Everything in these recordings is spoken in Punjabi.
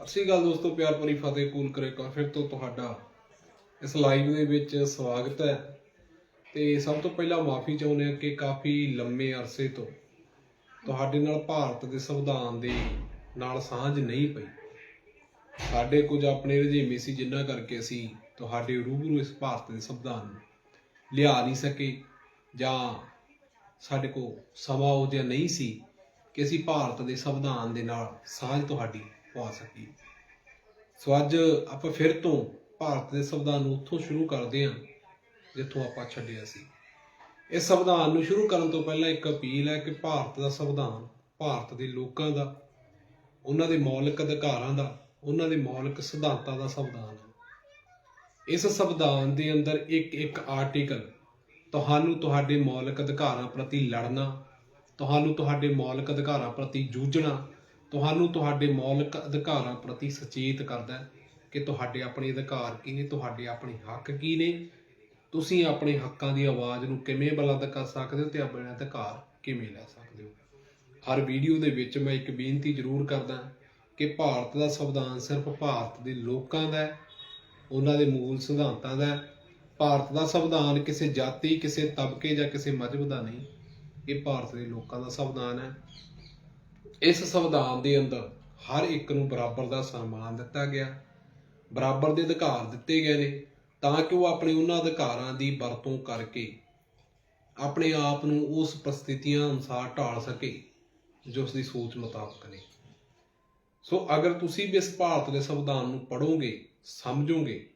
ਸਤਿ ਸ਼੍ਰੀ ਅਕਾਲ ਦੋਸਤੋ, ਪਿਆਰ ਭਰੀ ਫਤਿਹ ਕੂਲ ਕਰੇ ਫਿਰ ਤੋਂ ਤੁਹਾਡਾ। ਇਸ ਲਾਈਵ ਦੇ ਵਿੱਚ ਸਵਾਗਤ ਹੈ। ਤੇ ਸਭ ਤੋਂ ਪਹਿਲਾਂ ਮਾਫੀ ਚਾਹੁੰਦੇ ਹਾਂ ਕਿ ਕਾਫੀ ਲੰਮੇ ਅਰਸੇ ਤੋਂ ਤੁਹਾਡੇ ਨਾਲ ਭਾਰਤ ਦੇ ਸੰਵਿਧਾਨ ਦੇ ਨਾਲ ਸਾਂਝ ਨਹੀਂ ਪਈ। ਸਾਡੇ ਕੁਝ ਆਪਣੇ ਰੁਝੇਵੇਂ ਸੀ ਜਿਨ੍ਹਾਂ ਕਰਕੇ ਅਸੀਂ ਤੁਹਾਡੇ ਰੂਬਰੂ ਇਸ ਭਾਰਤ ਦੇ ਸੰਵਿਧਾਨ ਨੂੰ ਲਿਆ ਨਹੀਂ ਸਕੇ, ਜਾਂ ਸਾਡੇ ਕੋਲ ਸਮਾਂ ਉਹ ਜਿਹਾ ਨਹੀਂ ਸੀ ਕਿ ਅਸੀਂ ਭਾਰਤ ਦੇ ਸੰਵਿਧਾਨ ਦੇ ਨਾਲ ਸਾਂਝ ਤੁਹਾਡੀ ਪਾ ਸਕੀਏ ਸੋ ਅੱਜ ਆਪਾਂ ਫਿਰ ਤੋਂ ਭਾਰਤ ਦੇ ਸੰਵਿਧਾਨ ਨੂੰ ਉੱਥੋਂ ਸ਼ੁਰੂ ਕਰਦੇ ਹਾਂ, ਜਿੱਥੋਂ ਆਪਾਂ ਛੱਡਿਆ ਸੀ। ਇਸ ਸੰਵਿਧਾਨ ਨੂੰ ਸ਼ੁਰੂ ਕਰਨ ਤੋਂ ਪਹਿਲਾਂ ਇੱਕ ਅਪੀਲ ਹੈ ਕਿ ਭਾਰਤ ਦਾ ਸੰਵਿਧਾਨ ਭਾਰਤ ਦੇ ਲੋਕਾਂ ਦਾ, ਉਹਨਾਂ ਦੇ ਮੌਲਿਕ ਅਧਿਕਾਰਾਂ ਦਾ, ਉਹਨਾਂ ਦੇ ਮੌਲਿਕ ਸਿਧਾਂਤਾਂ ਦਾ ਸੰਵਿਧਾਨ ਹੈ। ਇਸ ਸੰਵਿਧਾਨ ਦੇ ਅੰਦਰ ਇੱਕ ਇੱਕ ਆਰਟੀਕਲ ਤੁਹਾਨੂੰ ਤੁਹਾਡੇ ਮੌਲਿਕ ਅਧਿਕਾਰਾਂ ਪ੍ਰਤੀ ਲੜਨਾ, ਤੁਹਾਨੂੰ ਤੁਹਾਡੇ ਮੌਲਿਕ ਅਧਿਕਾਰਾਂ ਪ੍ਰਤੀ ਜੂਝਣਾ ਤੁਹਾਨੂੰ ਤੁਹਾਡੇ ਮੌਲਿਕ ਅਧਿਕਾਰਾਂ ਪ੍ਰਤੀ ਸੁਚੇਤ ਕਰਦਾ ਹੈ ਕਿ ਤੁਹਾਡੇ ਆਪਣੇ ਅਧਿਕਾਰ ਕੀ ਨੇ, ਤੁਹਾਡੇ ਆਪਣੇ ਹੱਕ ਕੀ ਨੇ। ਤੁਸੀਂ ਆਪਣੇ ਹੱਕਾਂ ਦੀ ਆਵਾਜ਼ ਨੂੰ ਕਿਵੇਂ ਬੁਲੰਦ ਕਰ ਸਕਦੇ ਹੋ ਤੇ ਆਪਣੇ ਅਧਿਕਾਰ ਕਿਵੇਂ ਲੈ ਸਕਦੇ ਹੋ? ਹਰ ਵੀਡੀਓ ਦੇ ਵਿੱਚ ਮੈਂ ਇੱਕ ਬੇਨਤੀ ਜ਼ਰੂਰ ਕਰਦਾ ਕਿ ਭਾਰਤ ਦਾ ਸੰਵਿਧਾਨ ਸਿਰਫ ਭਾਰਤ ਦੇ ਲੋਕਾਂ ਦਾ ਹੈ, ਉਹਨਾਂ ਦੇ ਮੂਲ ਸਿਧਾਂਤਾਂ ਦਾ ਹੈ। ਭਾਰਤ ਦਾ ਸੰਵਿਧਾਨ ਕਿਸੇ ਜਾਤੀ, ਕਿਸੇ ਤਬਕੇ ਜਾਂ ਕਿਸੇ ਮਜ਼ਹਬ ਦਾ ਨਹੀਂ, ਇਹ ਭਾਰਤ ਦੇ ਲੋਕਾਂ ਦਾ ਸੰਵਿਧਾਨ ਹੈ। ਇਸ ਸੰਵਿਧਾਨ ਦੇ ਅੰਦਰ ਹਰ ਇੱਕ ਨੂੰ ਬਰਾਬਰ ਦਾ ਸਨਮਾਨ ਦਿੱਤਾ ਗਿਆ। ਬਰਾਬਰ ਦੇ ਅਧਿਕਾਰ ਦਿੱਤੇ ਗਏ ਨੇ, ਤਾਂ ਕਿ ਉਹ ਆਪਣੇ ਉਹਨਾਂ ਅਧਿਕਾਰਾਂ ਦੀ ਵਰਤੋਂ ਕਰਕੇ ਆਪਣੇ ਆਪ ਨੂੰ ਉਸ ਪ੍ਰਸਥਿਤੀਆਂ ਅਨੁਸਾਰ ਢਾਲ ਸਕੇ, ਜੋ ਉਸ ਦੀ ਸੋਚ ਮੁਤਾਬਕ ਨੇ। ਸੋ ਅਗਰ ਤੁਸੀਂ ਵੀ ਇਸ ਭਾਰਤ ਦੇ ਸੰਵਿਧਾਨ ਨੂੰ ਪੜ੍ਹੋਗੇ, ਸਮਝੋਗੇ,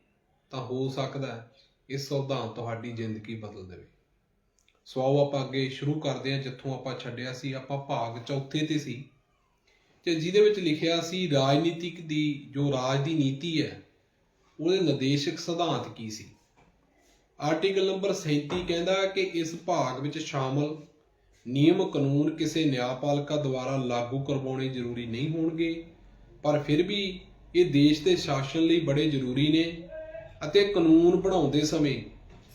ਤਾਂ ਹੋ ਸਕਦਾ ਹੈ ਇਸ ਸੰਵਿਧਾਨ ਤੁਹਾਡੀ ਜ਼ਿੰਦਗੀ ਬਦਲ ਦੇਵੇ। ਸੋ ਆਓ ਆਪਾਂ ਅੱਗੇ ਸ਼ੁਰੂ ਕਰਦੇ ਹਾਂ, ਜਿੱਥੋਂ ਆਪਾਂ ਛੱਡਿਆ ਸੀ, ਆਪਾਂ ਭਾਗ ਚੌਥੇ ਤੇ ਸੀ। ਤੇ ਜਿਹਦੇ ਵਿੱਚ ਲਿਖਿਆ ਸੀ, ਰਾਜਨੀਤਿਕ ਦੀ ਜੋ ਰਾਜ ਦੀ ਨੀਤੀ ਹੈ, ਉਹਦੇ ਨਿਰਦੇਸ਼ਕ ਸਿਧਾਂਤ ਕੀ ਸੀ? ਆਰਟੀਕਲ ਨੰਬਰ 37 ਕਹਿੰਦਾ ਕਿ ਇਸ ਭਾਗ ਵਿੱਚ ਸ਼ਾਮਲ ਨਿਯਮ ਕਾਨੂੰਨ ਕਿਸੇ ਨਿਆਂਪਾਲਿਕਾ ਦੁਆਰਾ ਲਾਗੂ ਕਰਵਾਉਣੇ ਜ਼ਰੂਰੀ ਨਹੀਂ ਹੋਣਗੇ, ਪਰ ਫਿਰ ਵੀ ਇਹ ਦੇਸ਼ ਦੇ ਸ਼ਾਸਨ ਲਈ ਬੜੇ ਜ਼ਰੂਰੀ ਨੇ ਅਤੇ ਕਾਨੂੰਨ ਬਣਾਉਂਦੇ ਸਮੇਂ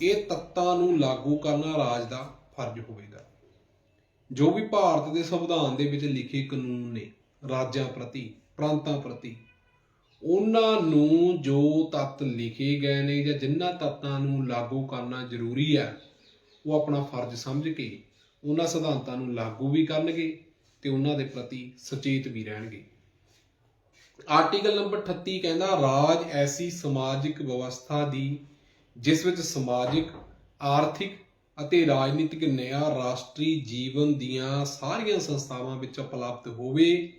ਇਹ ਤੱਤਾਂ ਨੂੰ ਲਾਗੂ ਕਰਨਾ ਰਾਜ ਦਾ ਫਰਜ਼ ਹੋਵੇਗਾ। ਜੋ ਵੀ ਭਾਰਤ ਦੇ ਸੰਵਿਧਾਨ ਦੇ ਵਿੱਚ ਲਿਖੇ ਕਾਨੂੰਨ ਨੇ, ਰਾਜਾਂ ਪ੍ਰਤੀ, ਪ੍ਰਾਂਤਾਂ ਪ੍ਰਤੀ, ਉਹਨਾਂ ਨੂੰ ਜੋ ਤੱਤ ਲਿਖੇ ਗਏ ਨੇ ਜਾਂ ਜਿਨ੍ਹਾਂ ਤੱਤਾਂ ਨੂੰ ਲਾਗੂ ਕਰਨਾ ਜ਼ਰੂਰੀ ਹੈ, ਉਹ ਆਪਣਾ ਫਰਜ਼ ਸਮਝ ਕੇ ਉਹਨਾਂ ਸਿਧਾਂਤਾਂ ਨੂੰ ਲਾਗੂ ਵੀ ਕਰਨਗੇ ਤੇ ਉਹਨਾਂ ਦੇ ਪ੍ਰਤੀ ਸੁਚੇਤ ਵੀ ਰਹਿਣਗੇ। ਆਰਟੀਕਲ ਨੰਬਰ 38 ਕਹਿੰਦਾ, ਰਾਜ ਐਸੀ ਸਮਾਜਿਕ ਵਿਵਸਥਾ ਦੀ ਜਿਸ ਵਿੱਚ ਸਮਾਜਿਕ, ਆਰਥਿਕ ਅਤੇ ਰਾਜਨੀਤਿਕ ਨਿਆਂ, ਰਾਸ਼ਟਰੀ ਜੀਵਨ ਦੀਆਂ ਸਾਰੀਆਂ ਸੰਸਥਾਵਾਂ ਵਿੱਚ ਉਪਲਬਧ ਹੋਵੇ,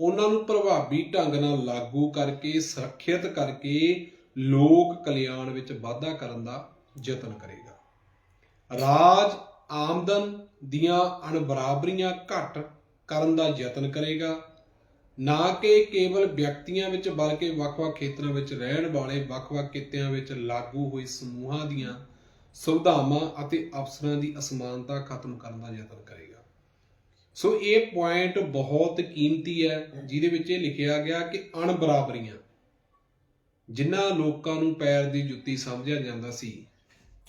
ਉਹਨਾਂ ਨੂੰ ਪ੍ਰਭਾਵੀ ਢੰਗ ਨਾਲ ਲਾਗੂ ਕਰਕੇ, ਸੁਰੱਖਿਅਤ ਕਰਕੇ ਲੋਕ ਕਲਿਆਣ ਵਿੱਚ ਵਾਧਾ ਕਰਨ ਦਾ ਯਤਨ ਕਰੇਗਾ। ਰਾਜ ਆਮਦਨ ਦੀਆਂ ਅਣਬਰਾਬਰੀਆਂ ਘਟ ਕਰਨ ਦਾ ਯਤਨ ਕਰੇਗਾ ਨਾ ਕਿ ਕੇਵਲ ਵਿਅਕਤੀਆਂ ਵਿੱਚ, ਬਲਕਿ ਵੱਖ-ਵੱਖ ਖੇਤਰਾਂ ਵਿੱਚ ਰਹਿਣ ਵਾਲੇ, ਵੱਖ-ਵੱਖ ਕਿੱਤਿਆਂ ਵਿੱਚ ਲਾਗੂ ਹੋਈ ਸਮੂਹਾਂ ਦੀਆਂ ਸੁਵਿਧਾਵਾਂ ਅਤੇ ਅਫਸਰਾਂ ਦੀ ਅਸਮਾਨਤਾ ਖਤਮ ਕਰਨ ਦਾ ਯਤਨ ਕਰੇਗਾ। ਸੋ ਇਹ ਪੁਆਇੰਟ ਬਹੁਤ ਕੀਮਤੀ ਹੈ, ਜਿਹਦੇ ਵਿੱਚ ਇਹ ਲਿਖਿਆ ਗਿਆ ਕਿ ਅਣਬਰਾਬਰੀਆਂ, ਜਿਨ੍ਹਾਂ ਲੋਕਾਂ ਨੂੰ ਪੈਰ ਦੀ ਜੁੱਤੀ ਸਮਝਿਆ ਜਾਂਦਾ ਸੀ,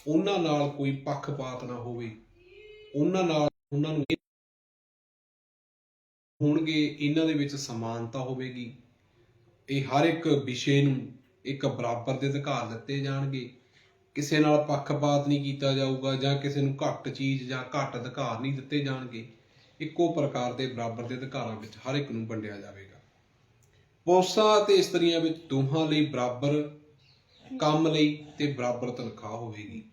ਉਹਨਾਂ ਨਾਲ ਕੋਈ ਪੱਖਪਾਤ ਨਾ ਹੋਵੇ। ਉਹਨਾਂ ਨਾਲ, ਉਹਨਾਂ ਨੂੰ ਹੋਣਗੇ, ਇਹਨਾਂ ਦੇ ਵਿੱਚ ਸਮਾਨਤਾ ਹੋਵੇਗੀ। ਇਹ ਹਰ ਇੱਕ ਵਿਸ਼ੇ ਨੂੰ ਇੱਕ ਬਰਾਬਰ ਦੇ ਅਧਿਕਾਰ ਦਿੱਤੇ ਜਾਣਗੇ। ਕਿਸੇ ਨਾਲ ਪੱਖਪਾਤ ਨਹੀਂ ਕੀਤਾ ਜਾਊਗਾ ਜਾਂ ਕਿਸੇ ਨੂੰ ਘੱਟ ਚੀਜ਼ ਜਾਂ ਘੱਟ ਅਧਿਕਾਰ ਨਹੀਂ ਦਿੱਤੇ ਜਾਣਗੇ। ਇੱਕੋ ਪ੍ਰਕਾਰ ਦੇ ਬਰਾਬਰ ਦੇ ਅਧਿਕਾਰਾਂ ਵਿੱਚ ਹਰ ਇੱਕ ਨੂੰ ਵੰਡਿਆ ਜਾਵੇਗਾ। ਪੁਰਸ਼ਾਂ ਅਤੇ ਇਸਤਰੀਆਂ ਵਿੱਚ ਦੋਹਾਂ ਲਈ ਬਰਾਬਰ ਕੰਮ ਲਈ ਤੇ ਬਰਾਬਰ ਤਨਖਾਹ ਹੋਵੇਗੀ।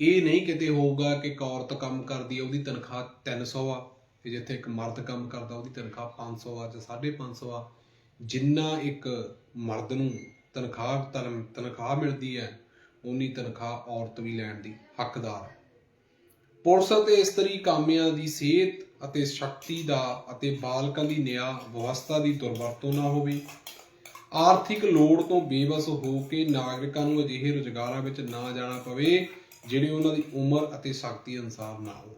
ਇਹ ਨਹੀਂ ਕਿਤੇ ਹੋਊਗਾ ਕਿ ਇੱਕ ਔਰਤ ਕੰਮ ਕਰਦੀ ਹੈ ਉਹਦੀ ਤਨਖਾਹ 300 ਆ। ਤੇ ਜਿੱਥੇ ਇੱਕ ਮਰਦ ਕੰਮ ਕਰਦਾ, ਉਹਦੀ ਤਨਖਾਹ 500 ਆ ਜਾਂ 550 ਆ, ਜਿੰਨਾ ਇੱਕ ਮਰਦ ਨੂੰ ਤਨਖਾਹ ਤਨਖਾਹ ਮਿਲਦੀ ਹੈ ਉਨੀ ਤਨਖਾਹ ਔਰਤ ਵੀ ਲੈਣ ਦੀ ਹੱਕਦਾਰ ਹੈ। ਪੁਰਸ਼ ਅਤੇ ਇਸਤਰੀ ਕਾਮਿਆਂ ਦੀ ਸਿਹਤ ਅਤੇ ਸ਼ਕਤੀ ਦਾ ਅਤੇ ਬਾਲਕਾਂ ਦੀ ਨਿਆਂ ਵਿਵਸਥਾ ਦੀ ਦੁਰਵਰਤੋਂ ਨਾ ਹੋਵੇ, ਆਰਥਿਕ ਲੋੜ ਤੋਂ ਬੇਵਸ ਹੋ ਕੇ ਨਾਗਰਿਕਾਂ ਨੂੰ ਅਜਿਹੇ ਰੁਜ਼ਗਾਰਾਂ ਵਿੱਚ ਨਾ ਜਾਣਾ ਪਵੇ, ਜਿਹੜੇ ਉਹਨਾਂ ਦੀ ਉਮਰ ਅਤੇ ਸ਼ਕਤੀ ਅਨੁਸਾਰ ਨਾ ਹੋਣ।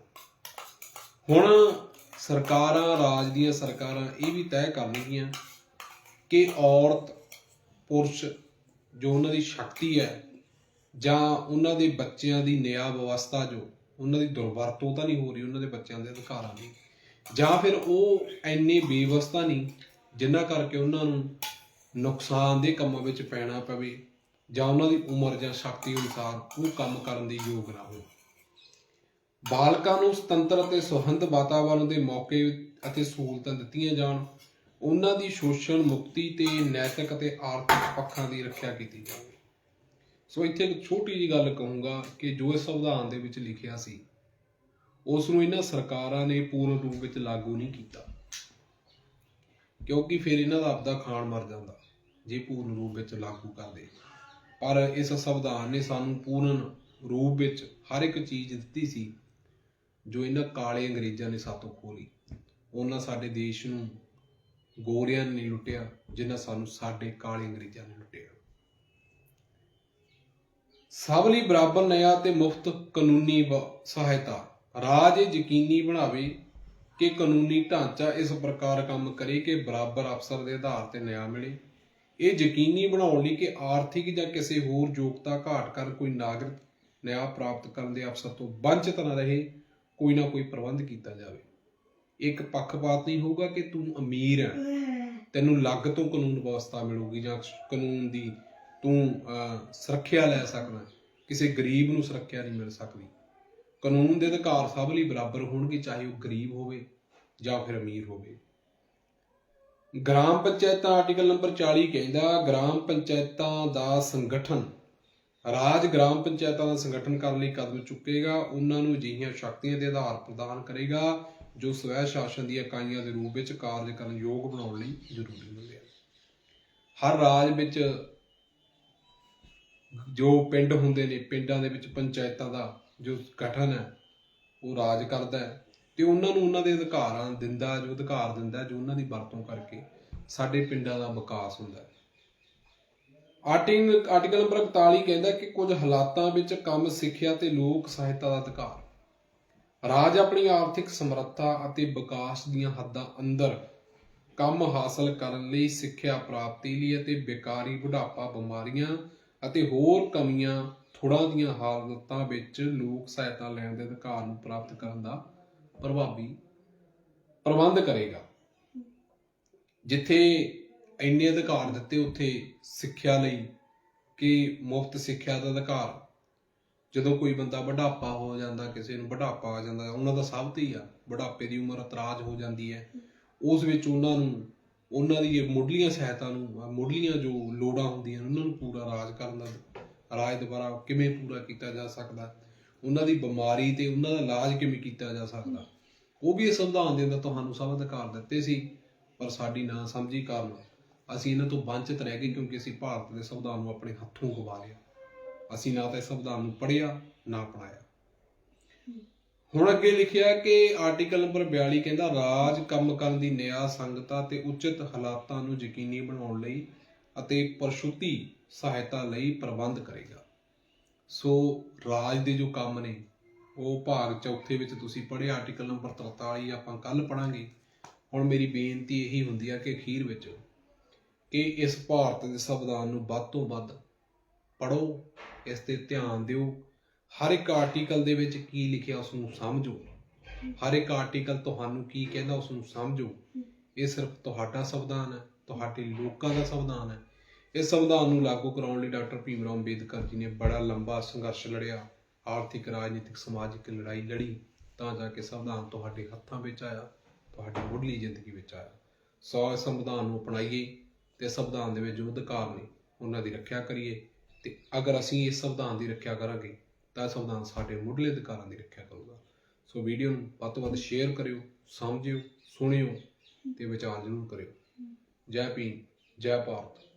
ਹੁਣ ਸਰਕਾਰਾਂ, ਰਾਜ ਦੀਆਂ ਸਰਕਾਰਾਂ ਇਹ ਵੀ ਤੈਅ ਕਰਨਗੀਆਂ ਕਿ ਔਰਤ, ਪੁਰਸ਼ ਜੋ ਉਹਨਾਂ ਦੀ ਸ਼ਕਤੀ ਹੈ ਜਾਂ ਉਹਨਾਂ ਦੇ ਬੱਚਿਆਂ ਦੀ ਨਿਆਂ ਵਿਵਸਥਾ ਜੋ ਉਹਨਾਂ ਦੀ ਦੁਰਵਰਤੋਂ ਤਾਂ ਨਹੀਂ ਹੋ ਰਹੀ, ਉਹਨਾਂ ਦੇ ਬੱਚਿਆਂ ਦੇ ਅਧਿਕਾਰਾਂ ਦੀ, ਜਾਂ ਫਿਰ ਉਹ ਐਨੇ ਬੇਵਸਥਾ ਨਹੀਂ ਜਿਨ੍ਹਾਂ ਕਰਕੇ ਉਹਨਾਂ ਨੂੰ ਨੁਕਸਾਨ ਦੇ ਕੰਮਾਂ ਵਿੱਚ ਪੈਣਾ ਪਵੇ ਜਾਂ ਉਹਨਾਂ ਦੀ ਉਮਰ ਜਾਂ ਸ਼ਕਤੀ ਅਨੁਸਾਰ ਉਹ ਕੰਮ ਕਰਨ ਦੇ ਯੋਗ ਨਾ ਹੋਵੇ ਬਾਲਕਾਂ ਨੂੰ ਸੁਤੰਤਰ ਅਤੇ ਸੁਹੰਦ ਵਾਤਾਵਰਣ ਦੇ ਮੌਕੇ ਅਤੇ ਸਹੂਲਤਾਂ ਦਿੱਤੀਆਂ ਜਾਣ, ਉਹਨਾਂ ਦੀ ਸ਼ੋਸ਼ਣ, ਮੁਕਤੀ ਤੇ ਨੈਤਿਕ ਅਤੇ ਆਰਥਿਕ ਪੱਖਾਂ ਦੀ ਰੱਖਿਆ ਕੀਤੀ ਜਾਵੇ। ਸੋ ਇੱਥੇ ਇੱਕ ਛੋਟੀ ਜੀ ਗੱਲ ਕਹੂੰਗਾ ਕਿ ਜੋ ਇਸ ਸੰਵਿਧਾਨ ਦੇ ਵਿੱਚ ਲਿਖਿਆ ਸੀ, ਉਸ ਨੂੰ ਇਹਨਾਂ ਸਰਕਾਰਾਂ ਨੇ ਪੂਰਨ ਰੂਪ ਵਿੱਚ ਲਾਗੂ ਨਹੀਂ ਕੀਤਾ। ਕਿਉਂਕਿ ਫਿਰ ਇਹਨਾਂ ਦਾ ਆਪਦਾ ਖਾਣ ਮਰ ਜਾਂਦਾ, ਜੇ ਪੂਰਨ ਰੂਪ ਵਿੱਚ ਲਾਗੂ ਕਰਦੇ। ਪਰ ਇਸ ਸੰਵਿਧਾਨ ਨੇ ਸਾਨੂੰ ਪੂਰਨ ਰੂਪ ਵਿੱਚ ਹਰ ਇੱਕ ਚੀਜ਼ ਦਿੱਤੀ ਸੀ ਜੋ ਇਹਨਾਂ ਕਾਲੇ ਅੰਗਰੇਜ਼ਾਂ ਨੇ ਸਾਤੋਂ ਖੋਲੀ ਉਹਨਾਂ ਸਾਡੇ ਦੇਸ਼ ਨੂੰ ਗੋਰਿਆਂ ਨੇ ਲੁੱਟਿਆ, ਜਿਨ੍ਹਾਂ ਸਾਨੂੰ ਸਾਡੇ ਕਾਲੇ ਅੰਗਰੇਜ਼ਾਂ ਨੇ ਲੁੱਟਿਆ। ਸਭ ਲਈ ਬਰਾਬਰ ਨਿਆਂ ਤੇ ਮੁਫਤ ਕਾਨੂੰਨੀ ਸਹਾਇਤਾ। ਰਾਜ ਇਹ ਯਕੀਨੀ ਬਣਾਵੇ ਕਿ ਕਾਨੂੰਨੀ ਢਾਂਚਾ ਇਸ ਪ੍ਰਕਾਰ ਕੰਮ ਕਰੇ ਕਿ ਬਰਾਬਰ ਅਫਸਰ ਦੇ ਆਧਾਰ ਤੇ ਨਿਆਂ ਮਿਲੇ। ਇਹ ਯਕੀਨੀ ਬਣਾਉਣ ਲਈ ਕਿ ਆਰਥਿਕ ਜਾਂ ਕਿਸੇ ਹੋਰ ਯੋਗਤਾ ਘਾਟ ਕਰ ਕੋਈ ਨਾਗਰਿਕ ਨਿਆਂ ਪ੍ਰਾਪਤ ਕਰਨ ਦੇ ਅਵਸਰ ਤੋਂ ਵੰਚਿਤ ਨਾ ਰਹੇ। ਕੋਈ ਨਾ ਕੋਈ ਪ੍ਰਬੰਧ ਕੀਤਾ ਜਾਵੇ। ਇੱਕ ਪੱਖਪਾਤ ਨਹੀਂ ਹੋਊਗਾ ਕਿ ਤੂੰ ਅਮੀਰ ਹੈ ਤੈਨੂੰ ਲੱਗ ਤੋਂ ਕਾਨੂੰਨ ਵਿਵਸਥਾ ਮਿਲੂਗੀ ਜਾਂ ਕਾਨੂੰਨ ਦੀ ਤੂੰ ਸੁਰੱਖਿਆ ਲੈ ਸਕਦਾ। ਕਿਸੇ ਗਰੀਬ ਨੂੰ ਸੁਰੱਖਿਆ ਨਹੀਂ ਮਿਲ ਸਕਦੀ। ਕਾਨੂੰਨ ਦੇ ਅਧਿਕਾਰ ਸਭ ਲਈ ਬਰਾਬਰ ਹੋਣਗੇ, ਚਾਹੇ ਉਹ ਗਰੀਬ ਹੋਵੇ ਜਾਂ ਫਿਰ ਅਮੀਰ ਹੋਵੇ। ਗ੍ਰਾਮ ਪੰਚਾਇਤਾਂ ਆਰਟੀਕਲ ਨੰਬਰ 40 ਕਹਿੰਦਾ, ਗ੍ਰਾਮ ਪੰਚਾਇਤਾਂ ਦਾ ਸੰਗਠਨ ਰਾਜ ਗ੍ਰਾਮ ਪੰਚਾਇਤਾਂ ਦਾ ਸੰਗਠਨ ਕਰਨ ਲਈ ਕਦਮ ਚੁੱਕੇਗਾ, ਉਹਨਾਂ ਨੂੰ ਅਜਿਹੀਆਂ ਸ਼ਕਤੀਆਂ ਦੇ ਆਧਾਰ ਪ੍ਰਦਾਨ ਕਰੇਗਾ, ਜੋ ਸਵੈ ਸ਼ਾਸਨ ਦੀਆਂ ਇਕਾਈਆਂ ਦੇ ਰੂਪ ਵਿੱਚ ਕਾਰਜ ਕਰਨ ਯੋਗ ਬਣਾਉਣ ਲਈ ਜ਼ਰੂਰੀ ਹੁੰਦੇ ਹਨ। ਹਰ ਰਾਜ ਵਿੱਚ ਜੋ ਪਿੰਡ ਹੁੰਦੇ ਨੇ, ਪਿੰਡਾਂ ਦੇ ਵਿੱਚ ਪੰਚਾਇਤਾਂ ਦਾ ਜੋ ਗਠਨ ਹੈ, ਉਹ ਰਾਜ ਕਰਦਾ ਹੈ। ਤੇ ਉਹਨਾਂ ਨੂੰ ਉਹਨਾਂ ਦੇ ਅਧਿਕਾਰਾਂ ਦਿੰਦਾ, ਜੋ ਅਧਿਕਾਰ ਦਿੰਦਾ, ਜੋ ਉਹਨਾਂ ਦੀ ਵਰਤੋਂ ਕਰਕੇ ਸਾਡੇ ਪਿੰਡਾਂ ਦਾ ਵਿਕਾਸ ਹੁੰਦਾ ਹੈ। ਆਰਟਿਕਲ ਆਰਟੀਕਲ ਨੰਬਰ 41 ਕਹਿੰਦਾ ਕਿ ਕੁਝ ਹਾਲਾਤਾਂ ਵਿੱਚ ਕੰਮ ਸਿੱਖਿਆ ਤੇ ਲੋਕ ਸਹਾਇਤਾ ਦਾ ਅਧਿਕਾਰ। ਰਾਜ ਆਪਣੀ ਆਰਥਿਕ ਸਮਰੱਥਾ ਅਤੇ ਵਿਕਾਸ ਦੀਆਂ ਹੱਦਾਂ ਅੰਦਰ ਕੰਮ ਹਾਸਲ ਕਰਨ ਲਈ ਸਿੱਖਿਆ ਪ੍ਰਾਪਤੀ ਲਈ ਅਤੇ ਬੇਕਾਰੀ, ਬੁਢਾਪਾ, ਬਿਮਾਰੀਆਂ ਅਤੇ ਹੋਰ ਕਮੀਆਂ ਥੋੜਾਂ ਦੀਆਂ ਹਾਲਤਾਂ ਵਿੱਚ ਲੋਕ ਸਹਾਇਤਾ ਲੈਣ ਦੇ ਅਧਿਕਾਰ ਨੂੰ ਪ੍ਰਾਪਤ ਕਰਨ ਦਾ ਪ੍ਰਭਾਵੀ ਪ੍ਰਬੰਧ ਕਰੇਗਾ। ਜਿੱਥੇ ਇੰਨੇ ਅਧਿਕਾਰ ਦਿੱਤੇ ਉੱਥੇ ਸਿੱਖਿਆ ਲਈ ਕਿ ਮੁਫਤ ਸਿੱਖਿਆ ਦਾ ਅਧਿਕਾਰ। ਜਦੋਂ ਕੋਈ ਬੰਦਾ ਬੁਢਾਪਾ ਹੋ ਜਾਂਦਾ, ਕਿਸੇ ਨੂੰ ਬੁਢਾਪਾ ਆ ਜਾਂਦਾ, ਉਹਨਾਂ ਦਾ ਸਭ ਤੇ ਹੀ ਆ, ਬੁਢਾਪੇ ਦੀ ਉਮਰ ਅਤਰਾਜ ਹੋ ਜਾਂਦੀ ਹੈ। ਉਸ ਵਿੱਚ ਉਹਨਾਂ ਨੂੰ, ਉਹਨਾਂ ਦੀ ਮੁੱਢਲੀਆਂ ਸਹਾਇਤਾ ਨੂੰ, ਮੁੱਢਲੀਆਂ ਜੋ ਲੋੜਾਂ ਹੁੰਦੀਆਂ ਉਹਨਾਂ ਨੂੰ ਪੂਰਾ ਰਾਜ ਕਰਨ ਦਾ, ਰਾਜ ਦੁਆਰਾ ਕਿਵੇਂ ਪੂਰਾ ਕੀਤਾ ਜਾ ਸਕਦਾ? ਉਹਨਾਂ ਦੀ ਬਿਮਾਰੀ ਤੇ ਉਹਨਾਂ ਦਾ ਇਲਾਜ ਕਿਵੇਂ ਕੀਤਾ ਜਾ ਸਕਦਾ? ਉਹ ਵੀ ਇਸ ਸੰਵਿਧਾਨ ਦੇ ਅੰਦਰ ਤੁਹਾਨੂੰ ਸਭ ਅਧਿਕਾਰ ਦਿੱਤੇ ਸੀ, ਪਰ ਸਾਡੀ ਨਾ ਸਮਝੀ ਕਾਰਨ ਅਸੀਂ ਇਹਨਾਂ ਤੋਂ ਵੰਚਿਤ ਰਹਿ ਗਏ ਕਿਉਂਕਿ ਅਸੀਂ ਭਾਰਤ ਦੇ ਸੰਵਿਧਾਨ ਨੂੰ ਆਪਣੇ ਹੱਥੋਂ ਗਵਾ ਲਿਆ। ਅਸੀਂ ਨਾ ਤਾਂ ਇਸ ਸੰਵਿਧਾਨ ਨੂੰ ਪੜ੍ਹਿਆ, ਨਾ ਅਪਣਾਇਆ ਹੁਣ ਅੱਗੇ ਲਿਖਿਆ ਕਿ ਆਰਟੀਕਲ ਨੰਬਰ 42 ਕਹਿੰਦਾ, ਰਾਜ ਕੰਮ ਕਰਨ ਦੀ ਨਿਆਂ ਸੰਗਤਾ ਤੇ ਉਚਿਤ ਹਾਲਾਤਾਂ ਨੂੰ ਯਕੀਨੀ ਬਣਾਉਣ ਲਈ ਅਤੇ ਪ੍ਰਸੂਤੀ ਸਹਾਇਤਾ ਲਈ ਪ੍ਰਬੰਧ ਕਰੇਗਾ। ਸੋ ਰਾਜ ਦੇ ਜੋ ਕੰਮ ਨੇ, ਉਹ ਭਾਗ ਚੌਥੇ ਵਿੱਚ ਤੁਸੀਂ ਪੜ੍ਹੇ ਆਰਟੀਕਲ ਨੰਬਰ 43 ਆਪਾਂ ਕੱਲ ਪੜਾਂਗੇ ਹੁਣ ਮੇਰੀ ਬੇਨਤੀ ਇਹੀ ਹੁੰਦੀ ਆ ਕਿ ਅਖੀਰ ਵਿੱਚ ਕਿ ਇਸ ਭਾਰਤ ਦੇ ਸੰਵਿਧਾਨ ਨੂੰ ਵੱਧ ਤੋਂ ਵੱਧ ਪੜੋ ਇਸ ਤੇ ਧਿਆਨ ਦਿਓ। ਹਰ ਇੱਕ ਆਰਟੀਕਲ ਦੇ ਵਿੱਚ ਕੀ ਲਿਖਿਆ ਉਸ ਨੂੰ ਸਮਝੋ। ਹਰ ਇੱਕ ਆਰਟੀਕਲ ਤੁਹਾਨੂੰ ਕੀ ਕਹਿੰਦਾ ਉਸ ਨੂੰ ਸਮਝੋ। ਇਹ ਸਿਰਫ ਤੁਹਾਡਾ ਸੰਵਿਧਾਨ ਹੈ, ਤੁਹਾਡੇ ਲੋਕਾਂ ਦਾ ਸੰਵਿਧਾਨ ਹੈ। ਇਸ ਸੰਵਿਧਾਨ ਨੂੰ ਲਾਗੂ ਕਰਾਉਣ ਲਈ ਡਾਕਟਰ ਭੀਮ ਰਾਓ ਅੰਬੇਦਕਰ ਜੀ ਨੇ ਬੜਾ ਲੰਬਾ ਸੰਘਰਸ਼ ਲੜਿਆ, ਆਰਥਿਕ, ਰਾਜਨੀਤਿਕ, ਸਮਾਜਿਕ ਲੜਾਈ ਲੜੀ, ਤਾਂ ਜਾ ਕੇ ਸੰਵਿਧਾਨ ਤੁਹਾਡੇ ਹੱਥਾਂ ਵਿੱਚ ਆਇਆ, ਤੁਹਾਡੀ ਮੁੱਢਲੀ ਜ਼ਿੰਦਗੀ ਵਿੱਚ ਆਇਆ। ਸੋ ਇਸ ਸੰਵਿਧਾਨ ਨੂੰ ਅਪਣਾਈਏ। ਤੇ ਸੰਵਿਧਾਨ ਦੇ ਵਿੱਚ ਜੋ ਅਧਿਕਾਰ ਨੇ, ਉਹਨਾਂ ਦੀ ਰੱਖਿਆ ਕਰੀਏ ਤੇ ਅਗਰ ਅਸੀਂ ਇਸ ਸੰਵਿਧਾਨ ਦੀ ਰੱਖਿਆ ਕਰਾਂਗੇ, ਤਾਂ ਸੰਵਿਧਾਨ ਸਾਡੇ ਮੁੱਢਲੇ ਅਧਿਕਾਰਾਂ ਦੀ ਰੱਖਿਆ ਕਰੂਗਾ। ਸੋ ਵੀਡੀਓ ਨੂੰ ਵੱਧ ਤੋਂ ਵੱਧ ਸ਼ੇਅਰ ਕਰਿਓ, ਸਮਝਿਓ, ਸੁਣਿਓ ਤੇ ਵਿਚਾਰ ਜ਼ਰੂਰ ਕਰਿਓ। ਜੈ ਭੀਮ, ਜੈ ਭਾਰਤ।